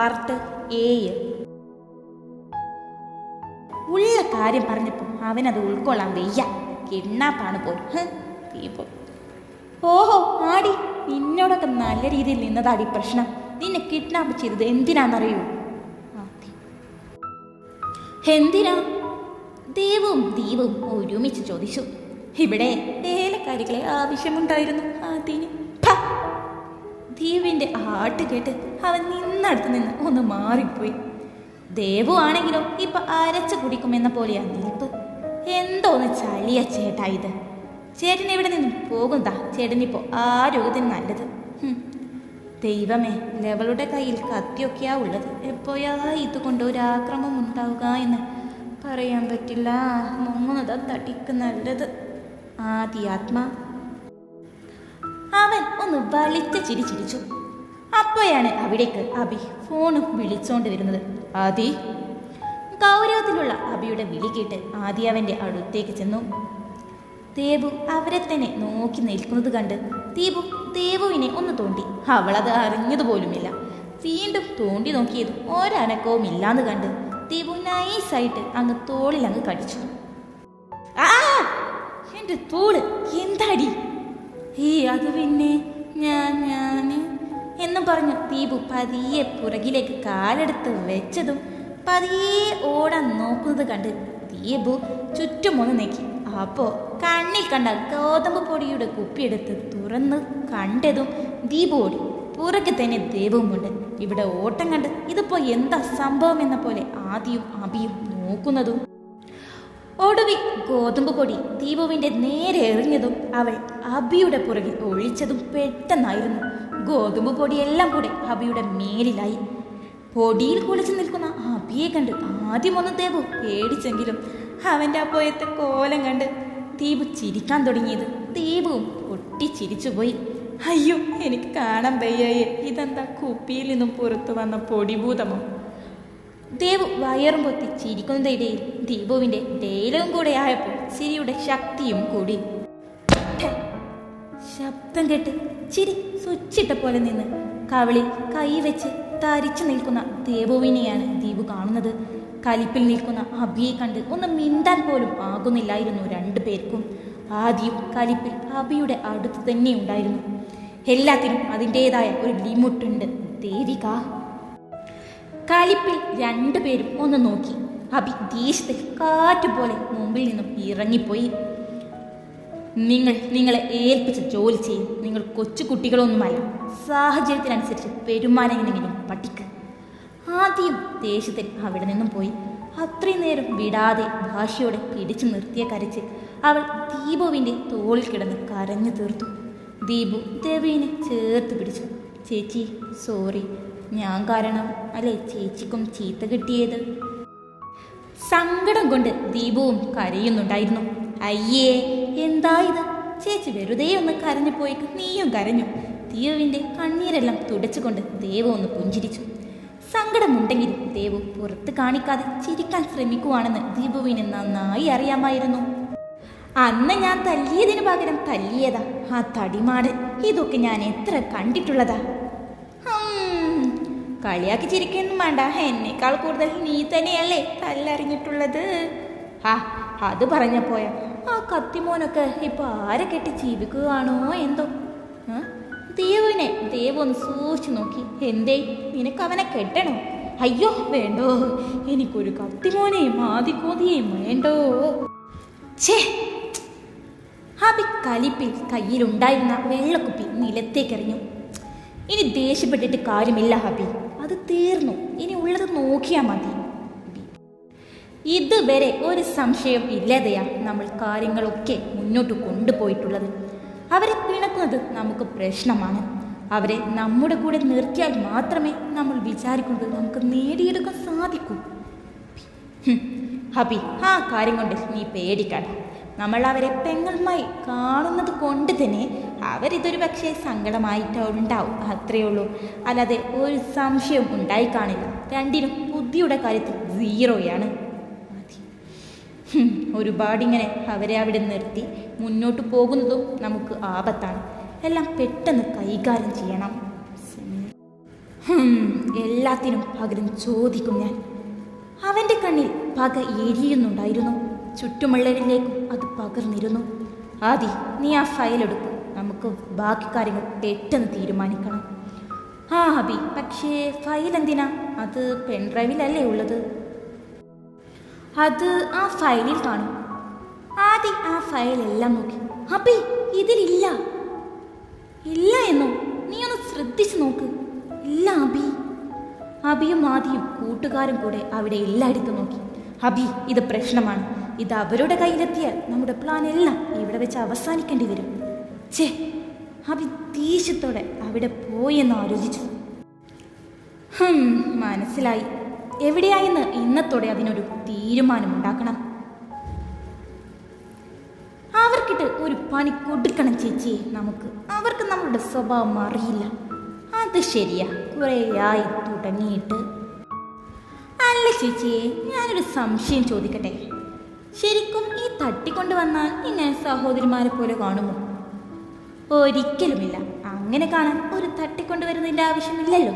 Part ഏഴ്. ഉള്ള കാര്യം പറഞ്ഞപ്പോൾ അവനത് ഉൾക്കൊള്ളാൻ വയ്യ. കിഡ്നാപ്പാണ് പോയി. ദീപു ഓഹോ ആടി നിന്നോടൊക്കെ നല്ല രീതിയിൽ നിന്നതാടി പ്രശ്നം. നിന്നെ കിഡ്നാപ്പ് ചെയ്തത് എന്തിനാണെന്നറിയൂ എന്തിനാ? ദേവും ദീപവും ഒരുമിച്ച് ചോദിച്ചു. ഇവിടെ ഏലക്കാരികളെ ആവശ്യമുണ്ടായിരുന്നു. അതിന് ദീപിന്റെ ആട്ട് കേട്ട് അവൻ നിന്നടുത്ത് നിന്ന് ഒന്ന് മാറിപ്പോയി. ദേവു ആണെങ്കിലും ഇപ്പൊ അരച്ചു കുടിക്കുമെന്ന പോലെയാ നിൽപ്പ്. എന്തോന്ന് ചളിയ ചേട്ടാ ഇത്? ചേട്ടൻ ഇവിടെ നിന്ന് പോകുന്നതാ? ചേട്ടനിപ്പോ ആരോഗ്യത്തിന് നല്ലത്. ദൈവമേ ലവളുടെ കയ്യിൽ കത്തിയൊക്കെയാ ഉള്ളത്. എപ്പോഴാ ഇതുകൊണ്ട് ഒരു ആക്രമം ഉണ്ടാവുക എന്ന് പറയാൻ പറ്റില്ല. മുങ്ങുന്നതാ തടിക്ക് നല്ലത്. ആദ്യാത്മാ അവൻ ഒന്ന് വലിച്ച ചിരി ചിരിച്ചു. അപ്പോഴാണ് അവിടേക്ക് അബി ഫോണും വിളിച്ചോണ്ട് വരുന്നത്. ആദി? ഗൗരവത്തിലുള്ള അബിയുടെ വിളി കേട്ട് ആദി അവന്റെ അടുത്തേക്ക് ചെന്നു. ദേവു അവരെ തന്നെ നോക്കി നിൽക്കുന്നത് കണ്ട് ദീപു ദേവുവിനെ ഒന്ന് തോണ്ടി. അവളത് അറിഞ്ഞതുപോലുമില്ല. വീണ്ടും തോണ്ടി നോക്കിയതും ഒരനക്കവും ഇല്ലാന്ന് കണ്ട് ദീപു നൈസായിട്ട് അങ്ങ് തോളിൽ അങ്ങ് കടിച്ചു ആ എന്റെ തോൾ എന്താടി? ഈ അത് പിന്നെ ഞാൻ ഞാൻ എന്നും പറഞ്ഞു ദീപു പതിയെ പുറകിലേക്ക് കാലെടുത്ത് വെച്ചതും പതിയെ ഓടാൻ നോക്കുന്നത് കണ്ട് ദീപു ചുറ്റുമൊന്ന് നീക്കി. അപ്പോൾ കണ്ണിൽ കണ്ട ഗോതമ്പ് പൊടിയുടെ കുപ്പിയെടുത്ത് തുറന്ന് കണ്ടതും ദീപു ഓടി. പുറകെ തന്നെ ദൈവവുമുണ്ട് ഇവിടെ ഓട്ടം കണ്ട് ഇതിപ്പോ എന്താ സംഭവം എന്ന പോലെ ആദ്യം അബിയും നോക്കുന്നതും ഒടുവിൽ ഗോതമ്പ് പൊടി ദീപുവിന്റെ നേരെ എറിഞ്ഞതും അവൾ അബിയുടെ പുറകിൽ ഒഴിച്ചതും പെട്ടെന്നായിരുന്നു. ഗോതമ്പ് പൊടിയെല്ലാം കൂടെ അബിയുടെ മേലിലായി. പൊടിയിൽ കുളിച്ചു നിൽക്കുന്ന അബിയെ കണ്ട് ആദ്യമൊന്നും ദേവു പേടിച്ചെങ്കിലും അവന്റെ അപ്പോയത്തെ കോലം കണ്ട് ദീപു ചിരിക്കാൻ തുടങ്ങിയത്. ദീപുവും പൊട്ടിച്ചിരിച്ചുപോയി. അയ്യോ എനിക്ക് കാണാൻ വയ്യായേ. ഇതെന്താ കുപ്പിയിൽ നിന്നും പുറത്തു വന്ന പൊടിഭൂതമോ? ദേവു വയറും പൊത്തി ചിരിക്കുന്നതിടയിൽ ദീപുവിന്റെ ഡേലവും കൂടെ ആയപ്പോൾ ചിരിയുടെ ശക്തിയും കൂടി. ശബ്ദം കേട്ട് ചിരി സ്വിച്ചിട്ട പോലെ നിന്ന് കൈ കൈവച്ച് തരിച്ചു നിൽക്കുന്ന ദേവുവിനെയാണ് ദീപു കാണുന്നത്. കലിപ്പിൽ നിൽക്കുന്ന അബിയെ കണ്ട് ഒന്ന് മിണ്ടാൻ പോലും ആകുന്നില്ലായിരുന്നു രണ്ടു പേർക്കും. ആദ്യം കലിപ്പിൽ അബിയുടെ അടുത്ത് തന്നെ ഉണ്ടായിരുന്നു. എല്ലാത്തിനും അതിന്റെതായ ഒരു ലിമുട്ടുണ്ട് ദേവിക. കലിപ്പിൽ രണ്ടുപേരും ഒന്ന് നോക്കി. അബി ദേഷ്യത്തിൽ കാറ്റുപോലെ മുമ്പിൽ നിന്നും ഇറങ്ങിപ്പോയി. നിങ്ങൾ നിങ്ങളെ ഏൽപ്പിച്ച ജോലി ചെയ്യും. നിങ്ങൾ കൊച്ചു കുട്ടികളൊന്നുമല്ല. സാഹചര്യത്തിനനുസരിച്ച് പെരുമാനെങ്ങനെങ്കിലും പഠിക്ക്. ആദ്യം ദേഷ്യത്തിൽ അവിടെ നിന്നും പോയി. അത്രയും നേരം വിടാതെ ഭാഷയോടെ പിടിച്ചു നിർത്തിയ കരച്ച് അവൾ ദീപുവിന്റെ തോളിൽ കിടന്ന് കരഞ്ഞു തീർത്തു. ദീപു ദേവീനെ ചേർത്ത് പിടിച്ചു. ചേച്ചി സോറി ഞാൻ കാരണം അല്ലേ ചേച്ചിക്കും ചീത്ത കിട്ടിയത്? സങ്കടം കൊണ്ട് ദീപവും കരയുന്നുണ്ടായിരുന്നു. അയ്യേ എന്താ ഇത്? ചേച്ചി വെറുതെ ഒന്ന് കരഞ്ഞു പോയി. നീയും കരഞ്ഞു. ദീപുവിന്റെ കണ്ണീരെല്ലാം തുടച്ചുകൊണ്ട് ദേവ ഒന്ന് പുഞ്ചിരിച്ചു. സങ്കടമുണ്ടെങ്കിലും ദേവു പുറത്ത് കാണിക്കാതെ ചിരിക്കാൻ ശ്രമിക്കുവാണെന്ന് ദീപുവിന് നന്നായി അറിയാമായിരുന്നു. അന്ന് ഞാൻ തല്ലിയതിനു പകരം തല്ലിയതാ ആ തടിമാട്. ഇതൊക്കെ ഞാൻ എത്ര കണ്ടിട്ടുള്ളതാ. കളിയാക്കി ചിരിക്കൊന്നും വേണ്ട. എന്നേക്കാൾ കൂടുതൽ നീ തന്നെയല്ലേ തല്ലറിഞ്ഞിട്ടുള്ളത്. ആ അത് പറഞ്ഞപ്പോയ ആ കത്തിമോനൊക്കെ ഇപ്പൊ ആരെ കെട്ടി ജീവിക്കുകയാണോ എന്തോ? ദേവുവിനെ ദേവ് ഒന്ന് സൂക്ഷിച്ചു നോക്കി. എന്തേ നിനക്ക് അവനെ കെട്ടണോ? അയ്യോ വേണ്ടോ? എനിക്കൊരു കത്തിമോനെയും ആദിക്കോതിയെയും വേണ്ടോ? ഛേ! ഹബി കലിപ്പിൽ കയ്യിലുണ്ടായിരുന്ന വെള്ളക്കുപ്പി നിലത്തേക്കെറിഞ്ഞു. ഇനി ദേഷ്യപ്പെട്ടിട്ട് കാര്യമില്ല ഹബി അത് തീർന്നു. ഇനി ഉള്ളത് നോക്കിയാൽ മതി. ഇതുവരെ ഒരു സംശയം ഇല്ലാതെയാ നമ്മൾ കാര്യങ്ങളൊക്കെ മുന്നോട്ട് കൊണ്ടുപോയിട്ടുള്ളത്. അവരെ പിണക്കുന്നത് നമുക്ക് പ്രശ്നമാണ്. അവരെ നമ്മുടെ കൂടെ നിർത്തിയാൽ മാത്രമേ നമ്മൾ വിചാരിക്കുന്നത് നമുക്ക് നേടിയെടുക്കാൻ സാധിക്കൂ. ഹബി ആ കാര്യം കൊണ്ട് നീ പേടിക്കണ്ട. നമ്മൾ അവരെ പെങ്ങളുമായി കാണുന്നത് കൊണ്ട് തന്നെ അവരിതൊരു പക്ഷേ സങ്കടമായിട്ട് ഉണ്ടാവും അത്രയേ ഉള്ളൂ. അല്ലാതെ ഒരു സംശയം ഉണ്ടായി കാണില്ല. രണ്ടിനും ബുദ്ധിയുടെ കാര്യത്തിൽ സീറോയാണ്. ഒരുപാടിങ്ങനെ അവരെ അവിടെ നിർത്തി മുന്നോട്ട് പോകുന്നതും നമുക്ക് ആപത്താണ്. എല്ലാം പെട്ടെന്ന് കൈകാര്യം ചെയ്യണം. എല്ലാത്തിനും പകരം ചോദിക്കും ഞാൻ. അവന്റെ കണ്ണിൽ പക എരിയുന്നുണ്ടായിരുന്നു. ചുറ്റുമുള്ളവരിലേക്കും അത് പകർന്നിരുന്നു. ആദി നീ ആ ഫയൽ എടുക്കും. നമുക്ക് ബാക്കി കാര്യങ്ങൾ പെട്ടെന്ന് തീരുമാനിക്കണം. ആ അബി പക്ഷേ ഫയൽ എന്തിനാ? അത് പെൻഡ്രൈവിലല്ലേ ഉള്ളത്? അത് ആ ഫയലിൽ കാണും. ആദി ആ ഫയൽ എല്ലാം നോക്കി. അബി ഇതിലില്ല. ഇല്ല എന്നോ നീ ഒന്ന് ശ്രദ്ധിച്ചു നോക്ക്. ഇല്ല അബി അബിയും ആദിയും കൂട്ടുകാരും കൂടെ അവിടെ എല്ലായിടത്തും നോക്കി. അബി ഇത് പ്രശ്നമാണ്. ഇത് അവരുടെ കയ്യിലെത്തിയാൽ നമ്മുടെ പ്ലാൻ എല്ലാം ഇവിടെ വെച്ച് അവസാനിക്കേണ്ടി വരും. ചേ അബി ദേഷ്യത്തോടെ അവിടെ പോയെന്ന് ആലോചിച്ചു. മനസ്സിലായി. എവിടെയായെന്ന് ഇന്നത്തോടെ അതിനൊരു തീരുമാനമുണ്ടാക്കണം. അവർക്കിട്ട് ഒരു പണി കൊടുക്കണം ചേച്ചി നമുക്ക് അവർക്ക് നമ്മളുടെ സ്വഭാവം അറിയില്ല. അത് ശരിയാ. കുറേയായി തുടങ്ങിയിട്ട്. അല്ല ചേച്ചിയെ ഞാനൊരു സംശയം ചോദിക്കട്ടെ? ശരിക്കും ഈ തട്ടിക്കൊണ്ടു വന്നാൽ ഇങ്ങനെ സഹോദരിമാരെ പോലെ കാണുമോ? ഒരിക്കലുമില്ല. അങ്ങനെ കാണാൻ ഒരു തട്ടിക്കൊണ്ടുവരുന്നതിന്റെ ആവശ്യമില്ലല്ലോ.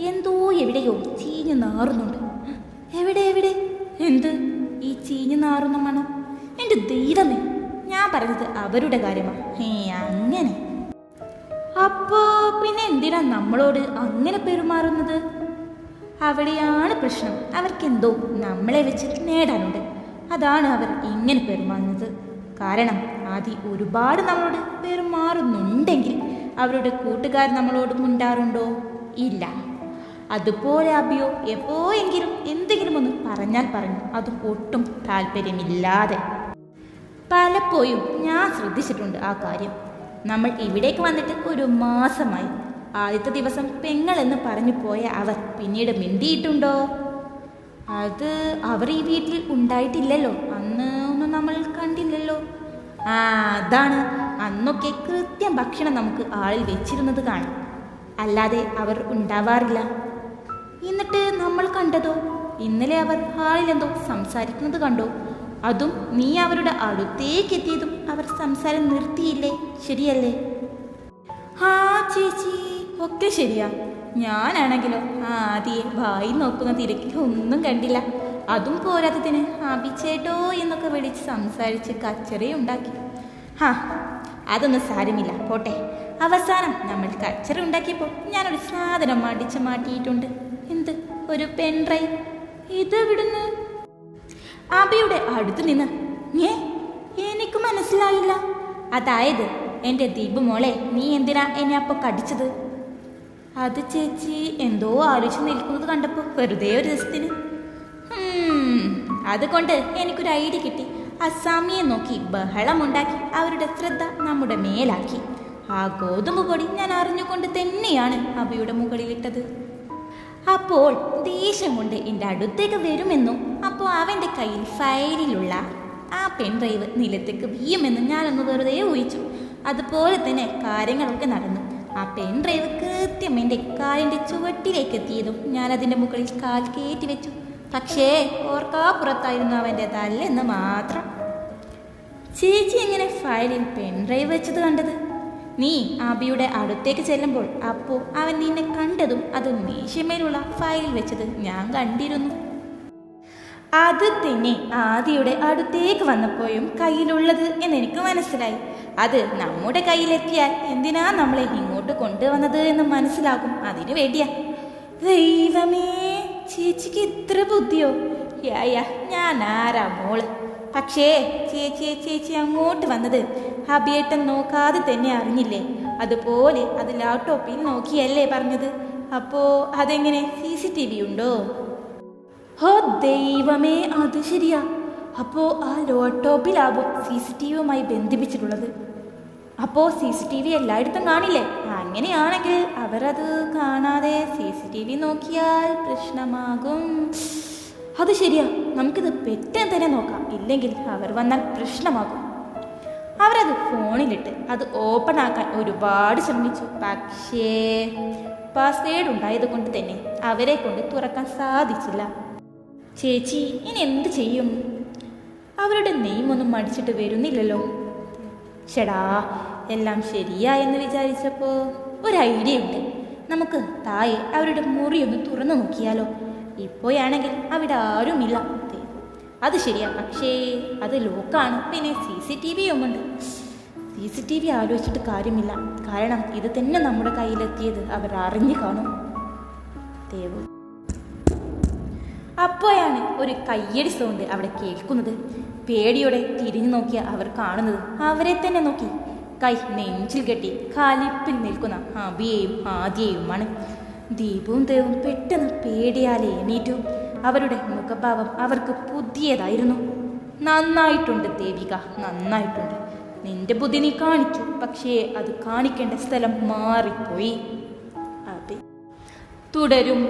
എന്തോ എവിടെയോ ചീഞ്ഞു നാറുന്നുണ്ട്. എവിടെ എവിടെ? എന്ത്? ഈ ചീഞ്ഞു നാറുന്ന മണം? എന്റെ ദൈവമേ ഞാൻ പറഞ്ഞത് അവരുടെ കാര്യമാണ്. ഏ അങ്ങനെ. അപ്പോ പിന്നെ എന്തിനാ നമ്മളോട് അങ്ങനെ പെരുമാറുന്നത്? അവിടെയാണ് പ്രശ്നം. അവർക്കെന്തോ നമ്മളെ വെച്ച് നേടാനുണ്ട്. അതാണ് അവർ ഇങ്ങനെ പെരുമാറുന്നത്. കാരണം ആദി ഒരുപാട് നമ്മളോട് പെരുമാറുന്നുണ്ടെങ്കിൽ അവരുടെ കൂട്ടുകാർ നമ്മളോട് മുണ്ടാറുണ്ടോ? ഇല്ല. അതുപോലെ അബിയോ എപ്പോയെങ്കിലും എന്തെങ്കിലും ഒന്ന് പറഞ്ഞാൽ പറഞ്ഞു അതും ഒട്ടും താല്പര്യമില്ലാതെ. പലപ്പോഴും ഞാൻ ശ്രദ്ധിച്ചിട്ടുണ്ട് ആ കാര്യം. നമ്മൾ ഇവിടേക്ക് വന്നിട്ട് ഒരു മാസമായി. ആദ്യത്തെ ദിവസം പെങ്ങൾ എന്ന് പറഞ്ഞു പോയ അവർ പിന്നീട് മിണ്ടിയിട്ടുണ്ടോ? അത് അവർ ഈ വീട്ടിൽ ഉണ്ടായിട്ടില്ലല്ലോ. അന്ന് ഒന്നും നമ്മൾ കണ്ടില്ലല്ലോ. ആ അതാണ്. അന്നൊക്കെ കൃത്യം ഭക്ഷണം നമുക്ക് ആളിൽ വെച്ചിരുന്നത് കാണാം. അല്ലാതെ അവർ ഉണ്ടാവാറില്ല. എന്നിട്ട് നമ്മൾ കണ്ടതോ? ഇന്നലെ അവർ ഹാളിലെന്തോ സംസാരിക്കുന്നത് കണ്ടോ? അതും നീ അവരുടെ അടുത്തേക്ക് എത്തിയതും അവർ സംസാരം നിർത്തിയില്ലേ? ശരിയല്ലേ? ആ ചേച്ചി. ഒക്കെ ശരിയാ. ഞാനാണെങ്കിലോ? ആദ്യേ വായി നോക്കുന്ന തിരക്കിൽ ഒന്നും കണ്ടില്ല. അതും പോരാത്തതിന് അഭിച്ചേട്ടോ എന്നൊക്കെ വിളിച്ച് സംസാരിച്ച് കച്ചറി ഉണ്ടാക്കി. ഹാ അതൊന്നും സാരമില്ല. പോട്ടെ. അവസാനം നമ്മൾ കച്ചറ ഉണ്ടാക്കിയപ്പോൾ ഞാനൊരു സാധനം അടിച്ച് മാറ്റിയിട്ടുണ്ട്. എന്ത്? ഒരു പെൻഡ്രൈവ് ഇതെവിടുന്ന് അബിയുടെ അടുത്ത് നിന്ന്. ഏ? എനിക്ക് മനസ്സിലായില്ല. അതായത് എന്റെ ദീപ് മോളെ നീ എന്തിനാ എന്നെ അപ്പോൾ കടിച്ചത്? അത് ചേച്ചി എന്തോ ആലോചിച്ച് നിൽക്കുന്നത് കണ്ടപ്പോൾ വെറുതെ ഒരു ദിവസത്തിന് അതുകൊണ്ട് എനിക്കൊരു ഐഡിയ കിട്ടി. അസാമിയെ നോക്കി ബഹളമുണ്ടാക്കി അവരുടെ ശ്രദ്ധ നമ്മുടെ മേലാക്കി. ആ ഗോതമ്പ് പൊടി ഞാൻ അറിഞ്ഞുകൊണ്ട് തന്നെയാണ് അവയുടെ മുകളിലിട്ടത്. അപ്പോൾ ദേഷ്യം കൊണ്ട് എന്റെ അടുത്തേക്ക് വരുമെന്നും അപ്പോൾ അവന്റെ കയ്യിൽ ഫയലിലുള്ള ആ പെൺഡ്രൈവ് നിലത്തേക്ക് വീയുമെന്നും ഞാനൊന്ന് വെറുതെ ഊഹിച്ചു. അതുപോലെ തന്നെ കാര്യങ്ങളൊക്കെ നടന്നു. ആ പെൺഡ്രൈവ് കൃത്യം എന്റെ കാലിന്റെ ചുവട്ടിലേക്ക് എത്തിയതും ഞാൻ അതിന്റെ മുകളിൽ കാൽ കയറ്റി വെച്ചു പക്ഷേ ഓർക്കാപ്പുറത്തായിരുന്നു അവന്റെ തല്ലെന്ന് മാത്രം. ചേച്ചി എങ്ങനെ ഫയലിൽ പെൻഡ്രൈവ് വെച്ചത് കണ്ടത്? നീ അബിയുടെ അടുത്തേക്ക് ചെല്ലുമ്പോൾ അപ്പോൾ അവൻ നിന്നെ കണ്ടതും അത് മീശമേലുള്ള ഫയലിൽ വെച്ചത് ഞാൻ കണ്ടിരുന്നു. അത് തന്നെ ആദിയുടെ അടുത്തേക്ക് വന്നപ്പോഴും കയ്യിലുള്ളത് എന്നെനിക്ക് മനസ്സിലായി. അത് നമ്മുടെ കയ്യിലെത്തിയാൽ എന്തിനാ നമ്മളെ ഇങ്ങോട്ട് കൊണ്ടുവന്നത് എന്ന് മനസ്സിലാകും അതിനു വേണ്ടിയാ. ദൈവമേ ചേച്ചിക്ക് ഇത്ര ബുദ്ധിയോ? ഞാൻ ആരാ മോൾ? പക്ഷേ ചേച്ചിയെ ചേച്ചി അങ്ങോട്ട് വന്നത് അബിയേട്ടൻ നോക്കാതെ തന്നെ അറിഞ്ഞില്ലേ? അതുപോലെ അത് ലാപ്ടോപ്പിൽ നോക്കിയല്ലേ പറഞ്ഞത്. അപ്പോ അതെങ്ങനെ? സി സി ടി വി ഉണ്ടോ? ഹോ ദൈവമേ അത് ശരിയാ. അപ്പോൾ ആ ലോട്ടോപ്പിലാവും സി സി ടി വിയുമായി ബന്ധിപ്പിച്ചിട്ടുള്ളത്. അപ്പോൾ സി സി ടി വി എല്ലായിടത്തും കാണില്ലേ? അങ്ങനെയാണെങ്കിൽ അവരത് കാണാതെ സി സി ടി വി നോക്കിയാൽ പ്രശ്നമാകും. അത് ശരിയാ. നമുക്കിത് പെട്ടെന്ന് തന്നെ നോക്കാം. ഇല്ലെങ്കിൽ അവർ വന്നാൽ പ്രശ്നമാകും. അവരത് ഫോണിലിട്ട് അത് ഓപ്പൺ ആക്കാൻ ഒരുപാട് ശ്രമിച്ചു. പക്ഷേ പാസ്വേഡ് ഉണ്ടായത് കൊണ്ട് തന്നെ അവരെ കൊണ്ട് തുറക്കാൻ സാധിച്ചില്ല. ചേച്ചി ഇനി എന്ത് ചെയ്യും? അവരുടെ നെയ്മൊന്നും മടിച്ചിട്ട് വരുന്നില്ലല്ലോ. ചേടാ എല്ലാം ശരിയായെന്ന് വിചാരിച്ചപ്പോൾ ഒരു ഐഡിയ ഉണ്ട്. നമുക്ക് തായെ അവരുടെ മുറി ഒന്ന് തുറന്നു നോക്കിയാലോ. ഇപ്പോഴാണെങ്കിൽ അവിടെ ആരുമില്ല. അത് ശരിയാ. പക്ഷേ അത് ലോക്കാണ്. പിന്നെ സി സി ടി വിയും ഉണ്ട്. സി സി ടി വി ആലോചിച്ചിട്ട് കാര്യമില്ല. കാരണം ഇത് തന്നെ നമ്മുടെ കയ്യിലെത്തിയത് അവർ അറിഞ്ഞു കാണും. ദേവു അപ്പോഴാണ് ഒരു കയ്യടി സൗണ്ട് അവിടെ കേൾക്കുന്നത്. പേടിയോടെ തിരിഞ്ഞു നോക്കിയ അവർ കാണുന്നത് അവരെ തന്നെ നോക്കി. കൈ നെഞ്ചിൽ കെട്ടി കാലിപ്പിൽ നിൽക്കുന്ന അബിയെയും ആദ്യയുമാണ്. ദീപവും ദേവും പെട്ടെന്ന് പേടിയാലെ എണീറ്റു. അവരുടെ മുഖഭാവം അവർക്ക് പുതിയതായിരുന്നു. നന്നായിട്ടുണ്ട് ദേവിക നന്നായിട്ടുണ്ട്. നിന്റെ ബുദ്ധി നീ കാണിച്ചു പക്ഷേ അത് കാണിക്കേണ്ട സ്ഥലം മാറിപ്പോയി. അതെ. തുടരും.